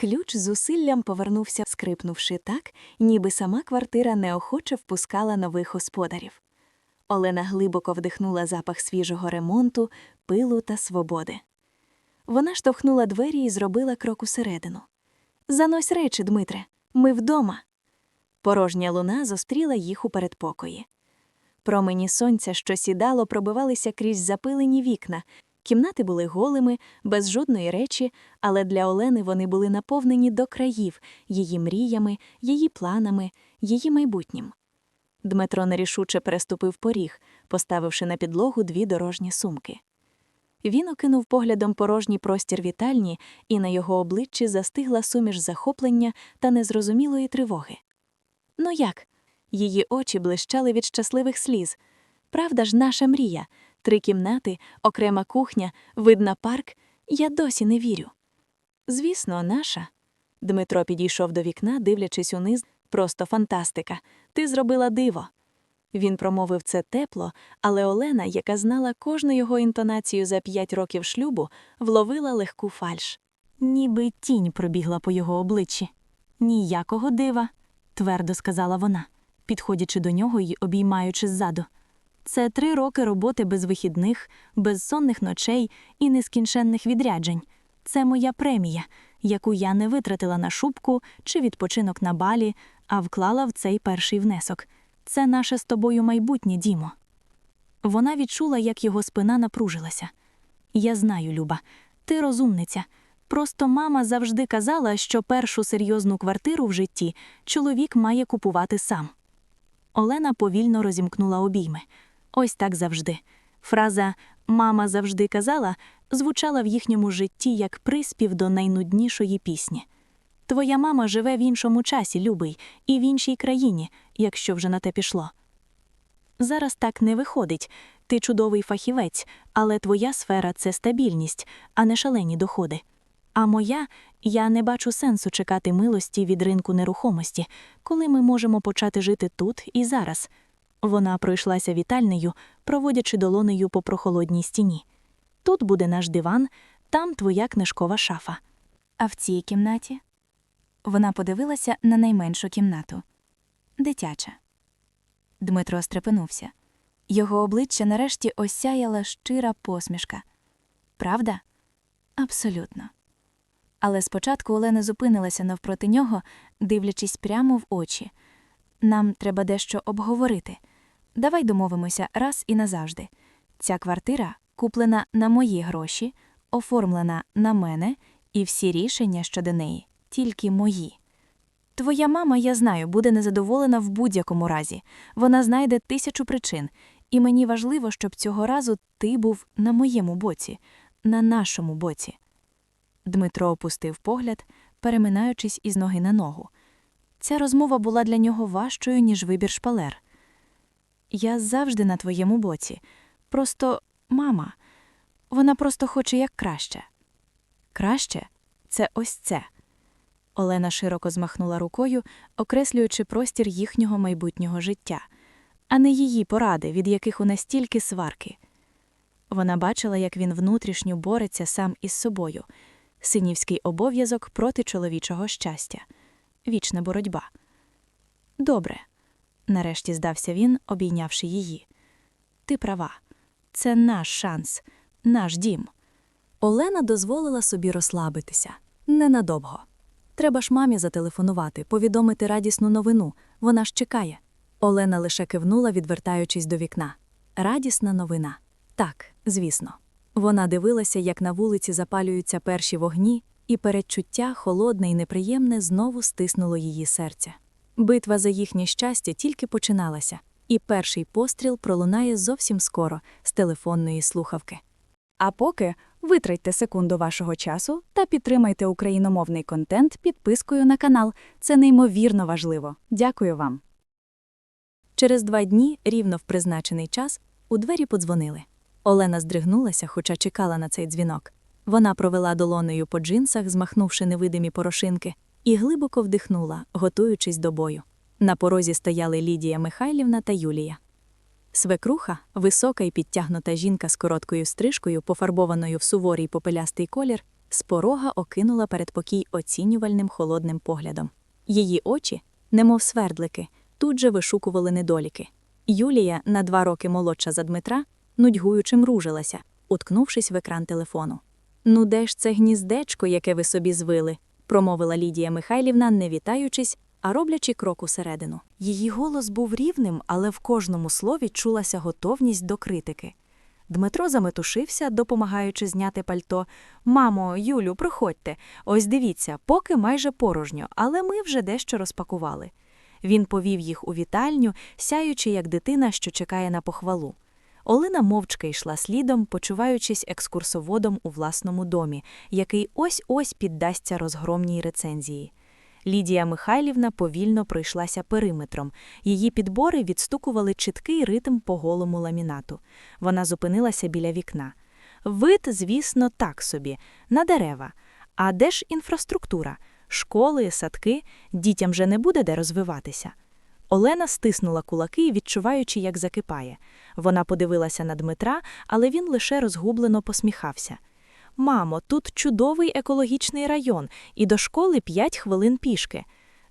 Ключ зусиллям повернувся, скрипнувши так, ніби сама квартира неохоче впускала нових господарів. Олена глибоко вдихнула запах свіжого ремонту, пилу та свободи. Вона штовхнула двері і зробила крок усередину. Занось речі, Дмитре, ми вдома. Порожня луна зустріла їх у передпокої. Промені сонця, що сідало, пробивалися крізь запилені вікна. Кімнати були голими, без жодної речі, але для Олени вони були наповнені до країв її мріями, її планами, її майбутнім. Дмитро нерішуче переступив поріг, поставивши на підлогу дві дорожні сумки. Він окинув поглядом порожній простір вітальні, і на його обличчі застигла суміш захоплення та незрозумілої тривоги. Ну як? Її очі блищали від щасливих сліз. Правда ж, наша мрія три кімнати, окрема кухня, вид на парк. Я досі не вірю. Звісно, наша. Дмитро підійшов до вікна, дивлячись униз. Просто фантастика. Ти зробила диво. Він промовив це тепло, але Олена, яка знала кожну його інтонацію за п'ять років шлюбу, вловила легку фальш. Ніби тінь пробігла по його обличчі. Ніякого дива, твердо сказала вона, підходячи до нього й обіймаючи ззаду. Це три роки роботи без вихідних, безсонних ночей і нескінченних відряджень. Це моя премія, яку я не витратила на шубку чи відпочинок на балі, а вклала в цей перший внесок. Це наше з тобою майбутнє, Дімо. Вона відчула, як його спина напружилася. Я знаю, Люба, ти розумниця. Просто мама завжди казала, що першу серйозну квартиру в житті чоловік має купувати сам. Олена повільно розімкнула обійми. Ось так завжди. Фраза Мама завжди казала звучала в їхньому житті як приспів до найнуднішої пісні. Твоя мама живе в іншому часі, любий, і в іншій країні, якщо вже на те пішло. Зараз так не виходить. Ти чудовий фахівець, але твоя сфера це стабільність, а не шалені доходи. А моя я не бачу сенсу чекати милості від ринку нерухомості, коли ми можемо почати жити тут і зараз. Вона пройшлася вітальнею, проводячи долонею по прохолодній стіні. Тут буде наш диван, там твоя книжкова шафа. А в цій кімнаті вона подивилася на найменшу кімнату дитяча. Дмитро стрепенувся. Його обличчя нарешті осяяла щира посмішка. Правда? Абсолютно. Але спочатку Олена зупинилася навпроти нього, дивлячись прямо в очі. Нам треба дещо обговорити. Давай домовимося раз і назавжди. Ця квартира куплена на мої гроші, оформлена на мене, і всі рішення щодо неї тільки мої. Твоя мама, я знаю, буде незадоволена в будь-якому разі. Вона знайде тисячу причин, і мені важливо, щоб цього разу ти був на моєму боці, на нашому боці. Дмитро опустив погляд, переминаючись із ноги на ногу. Ця розмова була для нього важчою, ніж вибір шпалер. Я завжди на твоєму боці. Просто мама. Вона просто хоче як краще. Краще це ось це. Олена широко змахнула рукою, окреслюючи простір їхнього майбутнього життя, а не її поради, від яких у настільки сварки. Вона бачила, як він внутрішньо бореться сам із собою, синівський обов'язок проти чоловічого щастя, вічна боротьба. Добре, нарешті здався він, обійнявши її. Ти права, це наш шанс, наш дім. Олена дозволила собі розслабитися ненадовго. Треба ж мамі зателефонувати, повідомити радісну новину. Вона ж чекає. Олена лише кивнула, відвертаючись до вікна. Радісна новина. Так, звісно. Вона дивилася, як на вулиці запалюються перші вогні, і передчуття, холодне і неприємне, знову стиснуло її серце. Битва за їхнє щастя тільки починалася, і перший постріл пролунає зовсім скоро з телефонної слухавки. А поки витратьте секунду вашого часу та підтримайте україномовний контент підпискою на канал. Це неймовірно важливо. Дякую вам. Через два дні, рівно в призначений час, у двері подзвонили. Олена здригнулася, хоча чекала на цей дзвінок. Вона провела долонею по джинсах, змахнувши невидимі порошинки, і глибоко вдихнула, готуючись до бою. На порозі стояли Лідія Михайлівна та Юлія. Свекруха, висока і підтягнута жінка з короткою стрижкою, пофарбованою в суворий попелястий колір, З порога окинула передпокій оцінювальним холодним поглядом. Її очі, немов свердлики, тут же вишукували недоліки. Юлія, на два роки молодша за Дмитра, нудьгуючи мружилася, уткнувшись в екран телефону. Ну, де ж це гніздечко, яке ви собі звили? Промовила Лідія Михайлівна, не вітаючись, а роблячи крок усередину. Її голос був рівним, але в кожному слові чулася готовність до критики. Дмитро заметушився, допомагаючи зняти пальто. Мамо, Юлю, проходьте. Ось дивіться, поки майже порожньо, але ми вже дещо розпакували. Він повів їх у вітальню, сяючи, як дитина, що чекає на похвалу. Олена мовчки йшла слідом, почуваючись екскурсоводом у власному домі, який ось-ось піддасться розгромній рецензії. Лідія Михайлівна повільно пройшлася периметром. Її підбори відстукували чіткий ритм по голому ламінату. Вона зупинилася біля вікна. Вид, звісно, так собі, на дерева. А де ж інфраструктура? Школи, садки, дітям же не буде де розвиватися. Олена стиснула кулаки, відчуваючи, як закипає. Вона подивилася на Дмитра, але він лише розгублено посміхався. Мамо, тут чудовий екологічний район, і до школи п'ять хвилин пішки.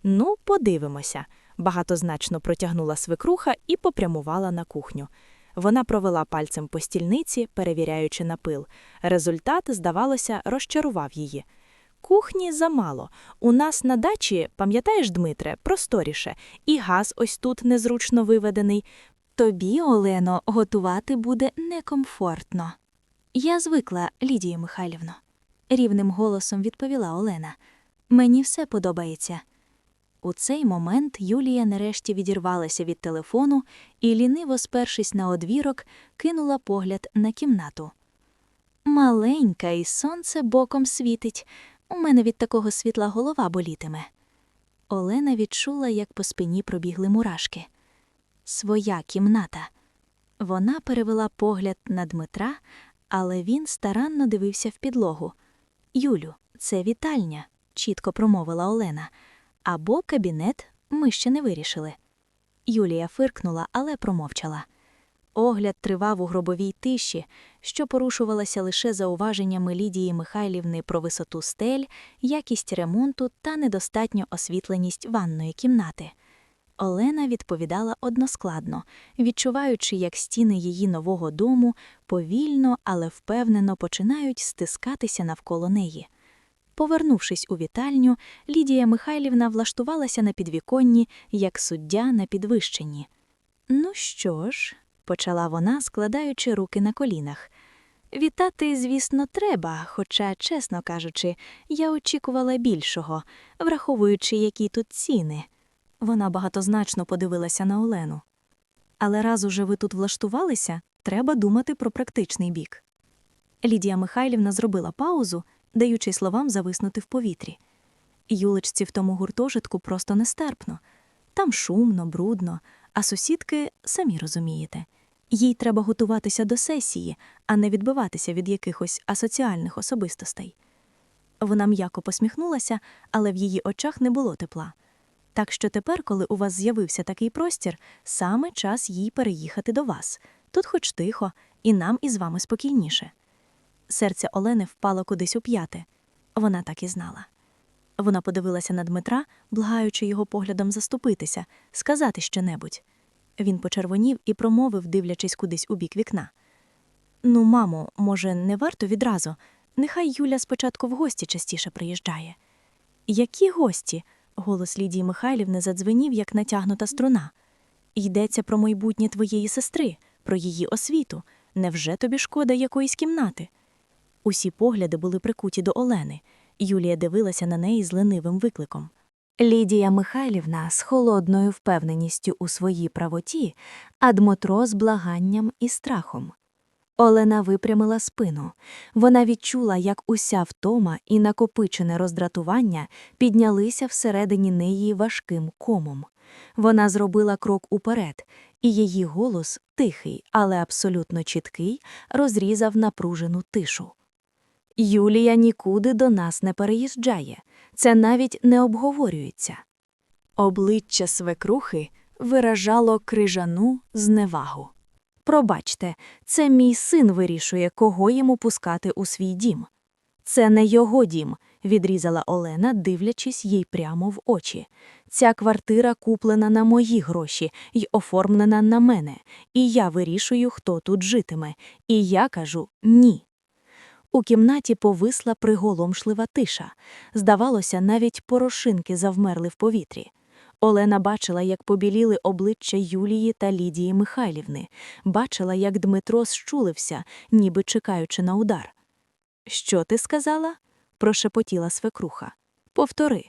Ну, подивимося. Багатозначно протягнула свекруха і попрямувала на кухню. Вона провела пальцем по стільниці, перевіряючи на пил. Результат, здавалося, розчарував її. Кухні замало. У нас на дачі, пам'ятаєш, Дмитре, просторіше, і газ ось тут незручно виведений. Тобі, Олено, готувати буде некомфортно. Я звикла, Лідія Михайлівно. Рівним голосом відповіла Олена. Мені все подобається. У цей момент Юлія нарешті відірвалася від телефону і, ліниво спершись на одвірок, кинула погляд на кімнату. Маленька, і сонце боком світить. У мене від такого світла голова болітиме. Олена відчула, як по спині пробігли мурашки. Своя кімната. Вона перевела погляд на Дмитра, але він старанно дивився в підлогу. Юлю, це вітальня, чітко промовила Олена. Або кабінет ми ще не вирішили. Юлія фиркнула, але промовчала. Огляд тривав у гробовій тиші, що порушувалася лише зауваженнями Лідії Михайлівни про висоту стель, якість ремонту та недостатню освітленість ванної кімнати. Олена відповідала односкладно, відчуваючи, як стіни її нового дому повільно, але впевнено починають стискатися навколо неї. Повернувшись у вітальню, Лідія Михайлівна влаштувалася на підвіконні, як суддя на підвищенні. Ну що ж, почала вона, складаючи руки на колінах. Вітати, звісно, треба, хоча, чесно кажучи, я очікувала більшого, враховуючи, які тут ціни. Вона багатозначно подивилася на Олену. Але раз уже ви тут влаштувалися, треба думати про практичний бік. Лідія Михайлівна зробила паузу, даючи словам зависнути в повітрі. Юлечці в тому гуртожитку просто нестерпно. Там шумно, брудно, а сусідки самі розумієте. Їй треба готуватися до сесії, а не відбиватися від якихось асоціальних особистостей. Вона м'яко посміхнулася, але в її очах не було тепла. Так що тепер, коли у вас з'явився такий простір, саме час їй переїхати до вас. Тут хоч тихо, і нам із вами спокійніше. Серце Олени впало кудись у п'яте. Вона так і знала. Вона подивилася на Дмитра, благаючи його поглядом заступитися, сказати щонебудь. Він почервонів і промовив, дивлячись кудись у бік вікна. Ну, мамо, може, не варто відразу. Нехай Юля спочатку в гості частіше приїжджає. Які гості? Голос Лідії Михайлівни задзвенів, як натягнута струна. Йдеться про майбутнє твоєї сестри, про її освіту. Невже тобі шкода якоїсь кімнати? Усі погляди були прикуті до Олени. Юлія дивилася на неї з ленивим викликом. Лідія Михайлівна з холодною впевненістю у своїй правоті, а Дмитро з благанням і страхом. Олена випрямила спину. Вона відчула, як уся втома і накопичене роздратування піднялися всередині неї важким комом. Вона зробила крок уперед, і її голос, тихий, але абсолютно чіткий, розрізав напружену тишу. Юлія нікуди до нас не переїжджає, це навіть не обговорюється. Обличчя свекрухи виражало крижану зневагу. Пробачте, це мій син вирішує, кого йому пускати у свій дім. Це не його дім, відрізала Олена, дивлячись їй прямо в очі. Ця квартира куплена на мої гроші й оформлена на мене, і я вирішую, хто тут житиме. І я кажу ні. У кімнаті повисла приголомшлива тиша. Здавалося, навіть порошинки завмерли в повітрі. Олена бачила, як побіліли обличчя Юлії та Лідії Михайлівни, бачила, як Дмитро щулився, ніби чекаючи на удар. Що ти сказала? прошепотіла свекруха. Повтори.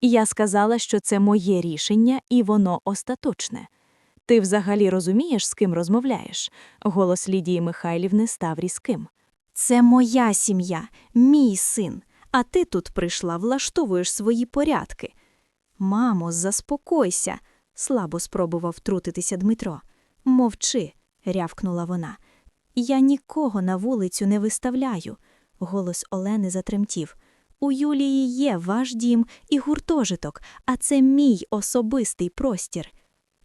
Я сказала, що це моє рішення, і воно остаточне. Ти взагалі розумієш, з ким розмовляєш? Голос Лідії Михайлівни став різким. Це моя сім'я, мій син, а ти тут прийшла, влаштовуєш свої порядки. Мамо, заспокойся, слабо спробував втрутитися Дмитро. Мовчи, рявкнула вона. Я нікого на вулицю не виставляю. Голос Олени затремтів. У Юлії є ваш дім і гуртожиток, а це мій особистий простір.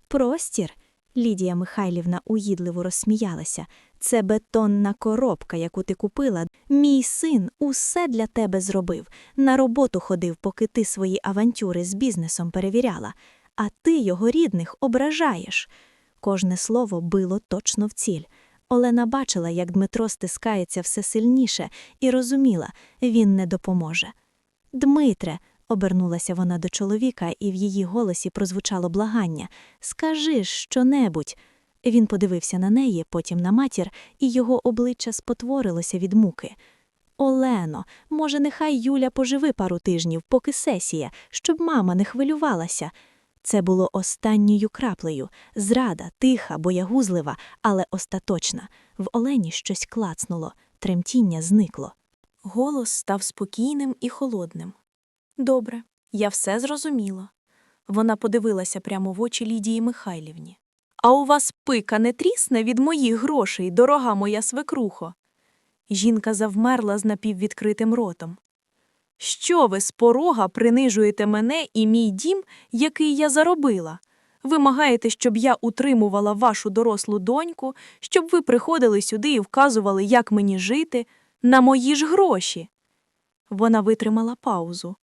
Простір? Лідія Михайлівна уїдливо розсміялася. Це бетонна коробка, яку ти купила. Мій син усе для тебе зробив. На роботу ходив, поки ти свої авантюри з бізнесом перевіряла, а ти його рідних ображаєш. Кожне слово било точно в ціль. Олена бачила, як Дмитро стискається все сильніше, і розуміла, він не допоможе. Дмитре, обернулася вона до чоловіка, і в її голосі прозвучало благання. Скажи щонебудь. Він подивився на неї, потім на матір, і його обличчя спотворилося від муки. Олено, може, нехай Юля поживи пару тижнів, поки сесія, щоб мама не хвилювалася. Це було останньою краплею, зрада, тиха, боягузлива, але остаточна. В Олені щось клацнуло, тремтіння зникло. Голос став спокійним і холодним. Добре, я все зрозуміла. Вона подивилася прямо в очі Лідії Михайлівні. А у вас пика не трісне від моїх грошей, дорога моя свекрухо. Жінка завмерла з напіввідкритим ротом. Що ви з порога принижуєте мене і мій дім, який я заробила? Вимагаєте, щоб я утримувала вашу дорослу доньку, щоб ви приходили сюди і вказували, як мені жити, на мої ж гроші. Вона витримала паузу.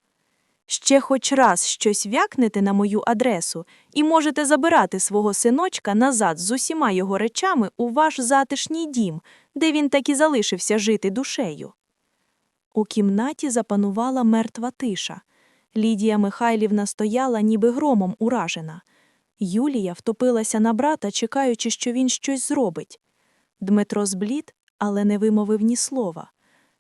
Ще хоч раз щось вякнете на мою адресу і можете забирати свого синочка назад з усіма його речами у ваш затишній дім, де він так і залишився жити душею. У кімнаті запанувала мертва тиша. Лідія Михайлівна стояла, ніби громом уражена. Юлія втопилася на брата, чекаючи, що він щось зробить. Дмитро зблід, але не вимовив ні слова.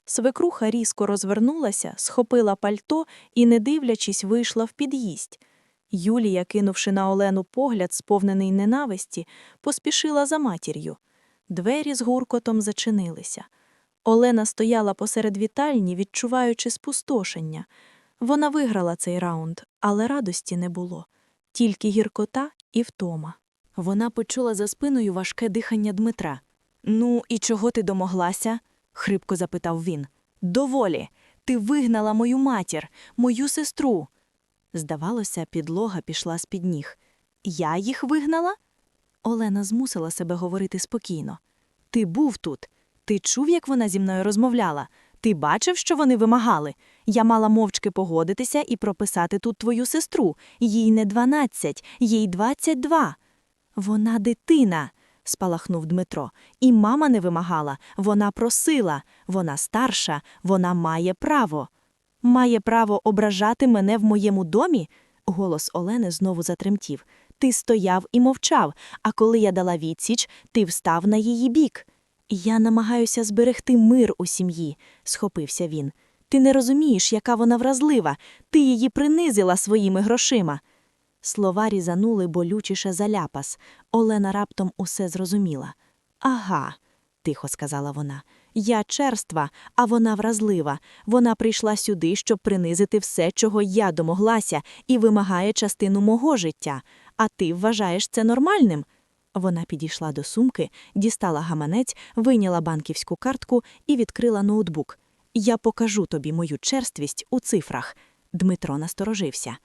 Свекруха різко розвернулася, схопила пальто і, не дивлячись, вийшла в під'їзд. Юлія, кинувши на Олену погляд, сповнений ненависті, поспішила за матір'ю. Двері з гуркотом зачинилися. Олена стояла посеред вітальні, відчуваючи спустошення. Вона виграла цей раунд, але радості не було, тільки гіркота і втома. Вона почула за спиною важке дихання Дмитра. Ну, і чого ти домоглася? Хрипко запитав він. Доволі. Ти вигнала мою матір, мою сестру. Здавалося, підлога пішла з під ніг. Я їх вигнала? Олена змусила себе говорити спокійно. Ти був тут. Ти чув, як вона зі мною розмовляла? Ти бачив, що вони вимагали? Я мала мовчки погодитися і прописати тут твою сестру. Їй не дванадцять, їй двадцять два. Вона дитина, спалахнув Дмитро. І мама не вимагала, вона просила. Вона старша, вона має право. Має право ображати мене в моєму домі? Голос Олени знову затремтів. Ти стояв і мовчав, а коли я дала відсіч, ти встав на її бік. Я намагаюся зберегти мир у сім'ї, схопився він. Ти не розумієш, яка вона вразлива. Ти її принизила своїми грошима. Слова різанули болючіше за ляпас. Олена раптом усе зрозуміла. Ага, тихо сказала вона. Я черства, а вона вразлива. Вона прийшла сюди, щоб принизити все, чого я домоглася, і вимагає частину мого життя. А ти вважаєш це нормальним? Вона підійшла до сумки, дістала гаманець, вийняла банківську картку і відкрила ноутбук. Я покажу тобі мою черствість у цифрах. Дмитро насторожився.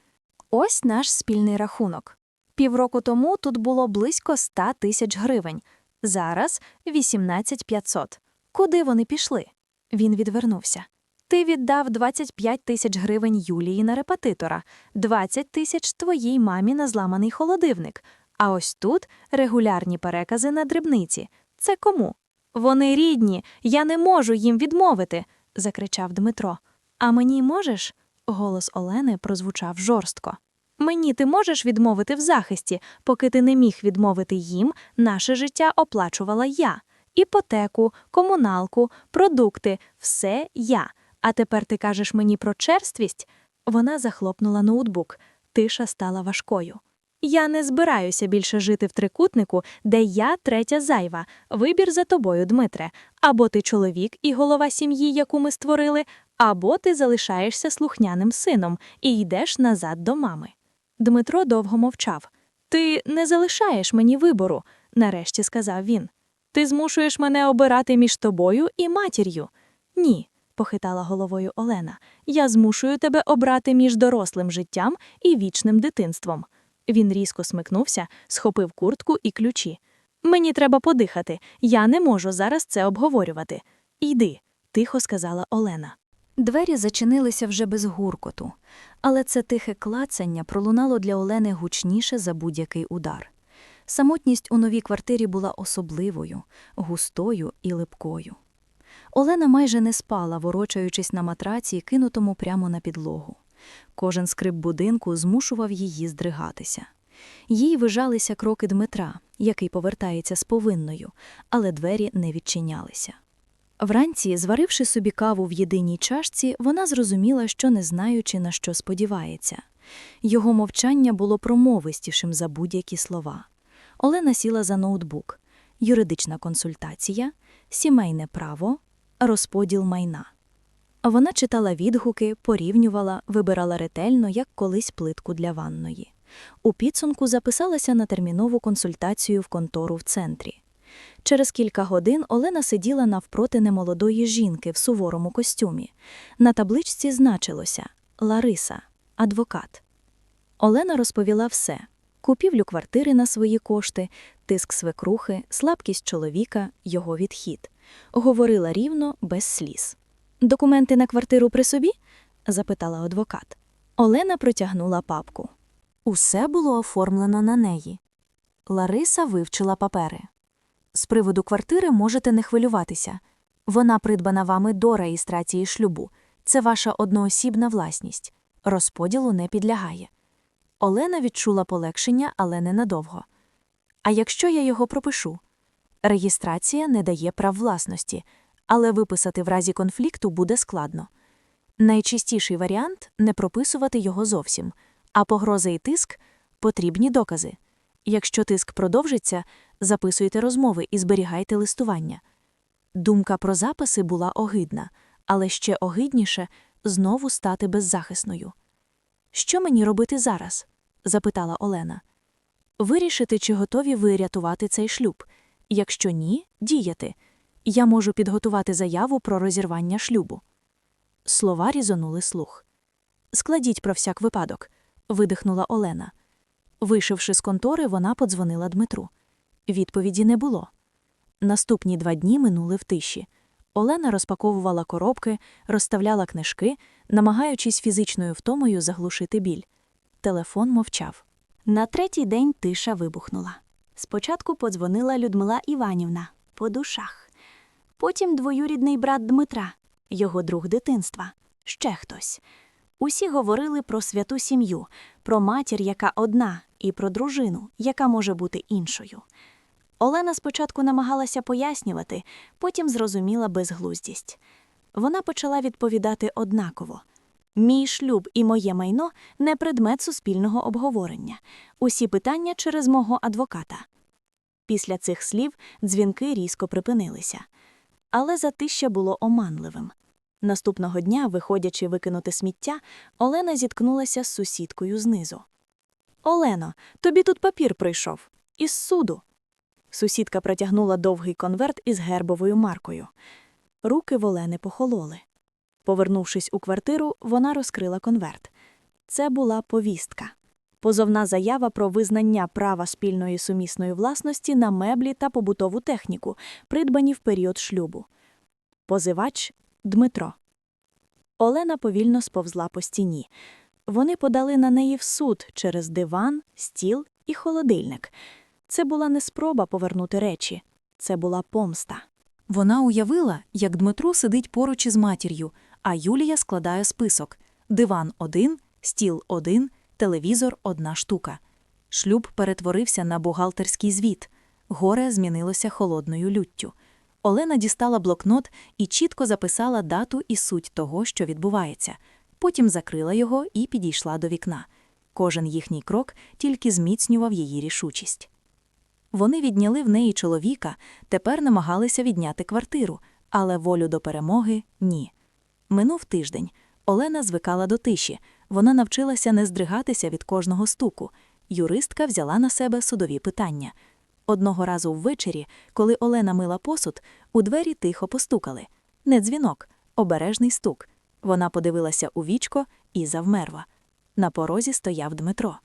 Ось наш спільний рахунок. Півроку тому тут було близько 100 тисяч гривень. Зараз 18 500. Куди вони пішли? Він відвернувся. Ти віддав 25 тисяч гривень Юлії на репетитора, 20 тисяч твоїй мамі на зламаний холодильник. А ось тут регулярні перекази на дрібниці. Це кому? Вони рідні, я не можу їм відмовити, закричав Дмитро. А мені можеш? Голос Олени прозвучав жорстко. Мені ти можеш відмовити в захисті, поки ти не міг відмовити їм, наше життя оплачувала я. Іпотеку, комуналку, продукти все я. А тепер ти кажеш мені про черствість? Вона захлопнула ноутбук. Тиша стала важкою. Я не збираюся більше жити в трикутнику, де я третя зайва. Вибір за тобою, Дмитре. Або ти чоловік і голова сім'ї, яку ми створили, або ти залишаєшся слухняним сином і йдеш назад до мами. Дмитро довго мовчав. Ти не залишаєш мені вибору, нарешті сказав він. Ти змушуєш мене обирати між тобою і матір'ю. Ні, похитала головою Олена. Я змушую тебе обрати між дорослим життям і вічним дитинством. Він різко смикнувся, схопив куртку і ключі. Мені треба подихати, я не можу зараз це обговорювати. Йди, тихо сказала Олена. Двері зачинилися вже без гуркоту, але це тихе клацання пролунало для Олени гучніше за будь-який удар. Самотність у новій квартирі була особливою, густою і липкою. Олена майже не спала, ворочаючись на матраці, кинутому прямо на підлогу. Кожен скрип будинку змушував її здригатися. Їй вижалися кроки Дмитра, який повертається з повинною, але двері не відчинялися. Вранці, зваривши собі каву в єдиній чашці, вона зрозуміла, що не знаючи, на що сподівається. Його мовчання було промовистішим за будь-які слова. Олена сіла за ноутбук. Юридична консультація, сімейне право, розподіл майна. Вона читала відгуки, порівнювала, вибирала ретельно, як колись плитку для ванної. У підсумку записалася на термінову консультацію в контору в центрі. Через кілька годин Олена сиділа навпроти немолодої жінки в суворому костюмі. На табличці значилося Лариса, адвокат. Олена розповіла все: купівлю квартири на свої кошти, тиск свекрухи, слабкість чоловіка, його відхід. Говорила рівно, без сліз. Документи на квартиру при собі? запитала адвокат. Олена протягнула папку. Усе було оформлено на неї. Лариса вивчила папери. З приводу квартири можете не хвилюватися. Вона придбана вами до реєстрації шлюбу. Це ваша одноосібна власність. Розподілу не підлягає. Олена відчула полегшення, але ненадовго. А якщо я його пропишу? Реєстрація не дає прав власності, але виписати в разі конфлікту буде складно. Найчистіший варіант не прописувати його зовсім, а погроза і тиск потрібні докази. Якщо тиск продовжиться, записуйте розмови і зберігайте листування. Думка про записи була огидна, але ще огидніше знову стати беззахисною. Що мені робити зараз? запитала Олена. Вирішити, чи готові ви рятувати цей шлюб. Якщо ні, діяти. Я можу підготувати заяву про розірвання шлюбу. Слова різонули слух. Складіть про всяк випадок, видихнула Олена. Вийшовши з контори, вона подзвонила Дмитру. Відповіді не було. Наступні два дні минули в тиші. Олена розпаковувала коробки, розставляла книжки, намагаючись фізичною втомою заглушити біль. Телефон мовчав. На третій день тиша вибухнула. Спочатку подзвонила Людмила Іванівна по душах. Потім двоюрідний брат Дмитра, його друг дитинства, ще хтось. Усі говорили про святу сім'ю, про матір, яка одна, і про дружину, яка може бути іншою. Олена спочатку намагалася пояснювати, потім зрозуміла безглуздість. Вона почала відповідати однаково. Мій шлюб і моє майно не предмет суспільного обговорення. Усі питання через мого адвоката. Після цих слів дзвінки різко припинилися. Але затища було оманливим. Наступного дня, виходячи викинути сміття, Олена зіткнулася з сусідкою знизу. Олено, тобі тут папір прийшов. Із суду. Сусідка протягнула довгий конверт із гербовою маркою. Руки в Олени похололи. Повернувшись у квартиру, вона розкрила конверт. Це була повістка. Позовна заява про визнання права спільної сумісної власності на меблі та побутову техніку, придбані в період шлюбу. Позивач Дмитро. Олена повільно сповзла по стіні. Вони подали на неї в суд через диван, стіл і холодильник. Це була не спроба повернути речі, це була помста. Вона уявила, як Дмитро сидить поруч із матір'ю, а Юлія складає список: диван один, стіл один, телевізор одна штука. Шлюб перетворився на бухгалтерський звіт. Горе змінилося холодною люттю. Олена дістала блокнот і чітко записала дату і суть того, що відбувається. Потім закрила його і підійшла до вікна. Кожен їхній крок тільки зміцнював її рішучість. Вони відняли в неї чоловіка, тепер намагалися відняти квартиру, але волю до перемоги ні. Минув тиждень. Олена звикала до тиші. Вона навчилася не здригатися від кожного стуку. Юристка взяла на себе судові питання. Одного разу ввечері, коли Олена мила посуд, у двері тихо постукали. Не дзвінок, обережний стук. Вона подивилася у вічко і завмерла. На порозі стояв Дмитро.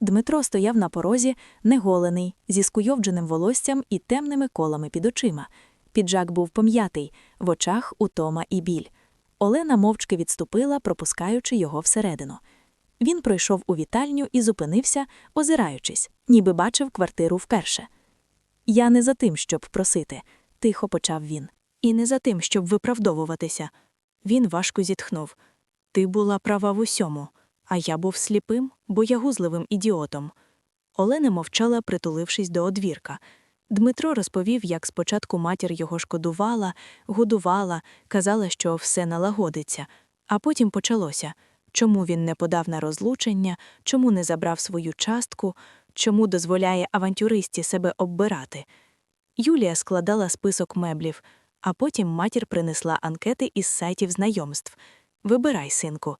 Дмитро стояв на порозі, неголений, зі скуйовдженим волоссям і темними колами під очима. Піджак був пом'ятий, в очах утома і біль. Олена мовчки відступила, пропускаючи його всередину. Він пройшов у вітальню і зупинився, озираючись, ніби бачив квартиру вперше. Я не за тим, щоб просити, тихо почав він. І не за тим, щоб виправдовуватися. Він важко зітхнув. Ти була права в усьому, а я був сліпим, боягузливим ідіотом. Олена мовчала, притулившись до одвірка. Дмитро розповів, як спочатку матір його шкодувала, годувала, казала, що все налагодиться, а потім почалося чому він не подав на розлучення, чому не забрав свою частку, чому дозволяє авантюристі себе оббирати. Юлія складала список меблів, а потім матір принесла анкети із сайтів знайомств. Вибирай, синку.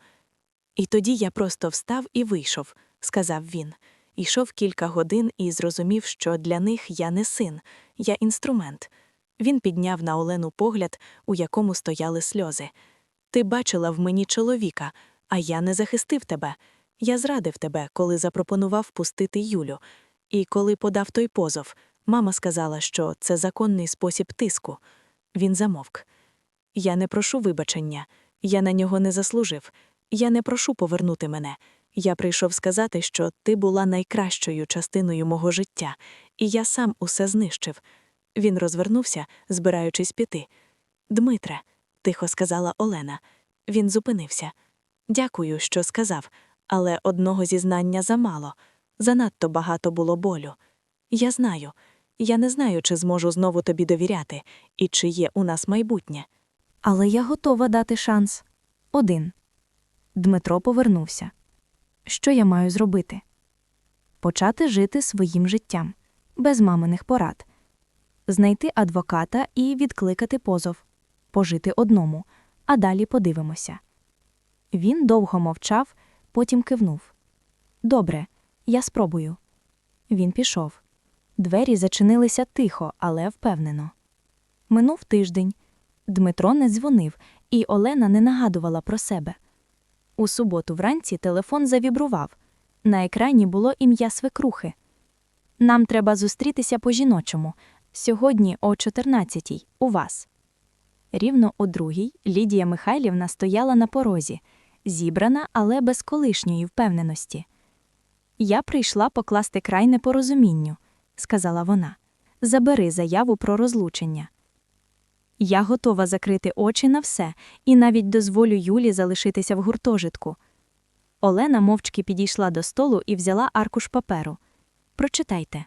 І тоді я просто встав і вийшов, сказав він. Ішов кілька годин і зрозумів, що для них я не син, я інструмент. Він підняв на Олену погляд, у якому стояли сльози. Ти бачила в мені чоловіка, а я не захистив тебе. Я зрадив тебе, коли запропонував пустити Юлю. І коли подав той позов, мама сказала, що це законний спосіб тиску. Він замовк. Я не прошу вибачення, я на нього не заслужив. Я не прошу повернути мене. Я прийшов сказати, що ти була найкращою частиною мого життя, і я сам усе знищив. Він розвернувся, збираючись піти. Дмитре, тихо сказала Олена. Він зупинився. Дякую, що сказав, але одного зізнання замало. Занадто багато було болю. Я знаю. Я не знаю, чи зможу знову тобі довіряти, і чи є у нас майбутнє. Але я готова дати шанс. Один. Дмитро повернувся. Що я маю зробити? Почати жити своїм життям, без маминих порад, знайти адвоката і відкликати позов, пожити одному, а далі подивимося. Він довго мовчав, потім кивнув. Добре, я спробую. Він пішов. Двері зачинилися тихо, але впевнено. Минув тиждень. Дмитро не дзвонив, і Олена не нагадувала про себе. У суботу вранці телефон завібрував. На екрані було ім'я свекрухи. Нам треба зустрітися по жіночому. Сьогодні о 14-й, у вас. Рівно о другій Лідія Михайлівна стояла на порозі, зібрана, але без колишньої впевненості. Я прийшла покласти край непорозумінню, сказала вона. Забери заяву про розлучення. Я готова закрити очі на все і навіть дозволю Юлі залишитися в гуртожитку. Олена мовчки підійшла до столу і взяла аркуш паперу. Прочитайте.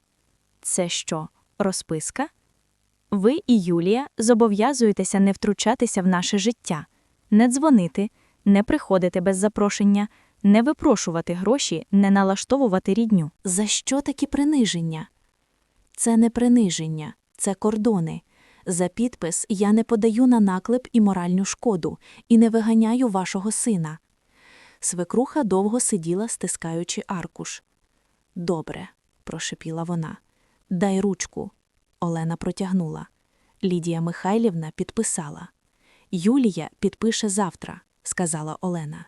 Це що, розписка? Ви і Юлія зобов'язуєтеся не втручатися в наше життя, не дзвонити, не приходити без запрошення, не випрошувати гроші, не налаштовувати рідню. За що такі приниження? Це не приниження, це кордони. За підпис я не подаю на наклеп і моральну шкоду і не виганяю вашого сина. Свекруха довго сиділа, стискаючи аркуш. Добре, прошепіла вона. Дай ручку. Олена протягнула. Лідія Михайлівна підписала. Юлія підпише завтра, сказала Олена.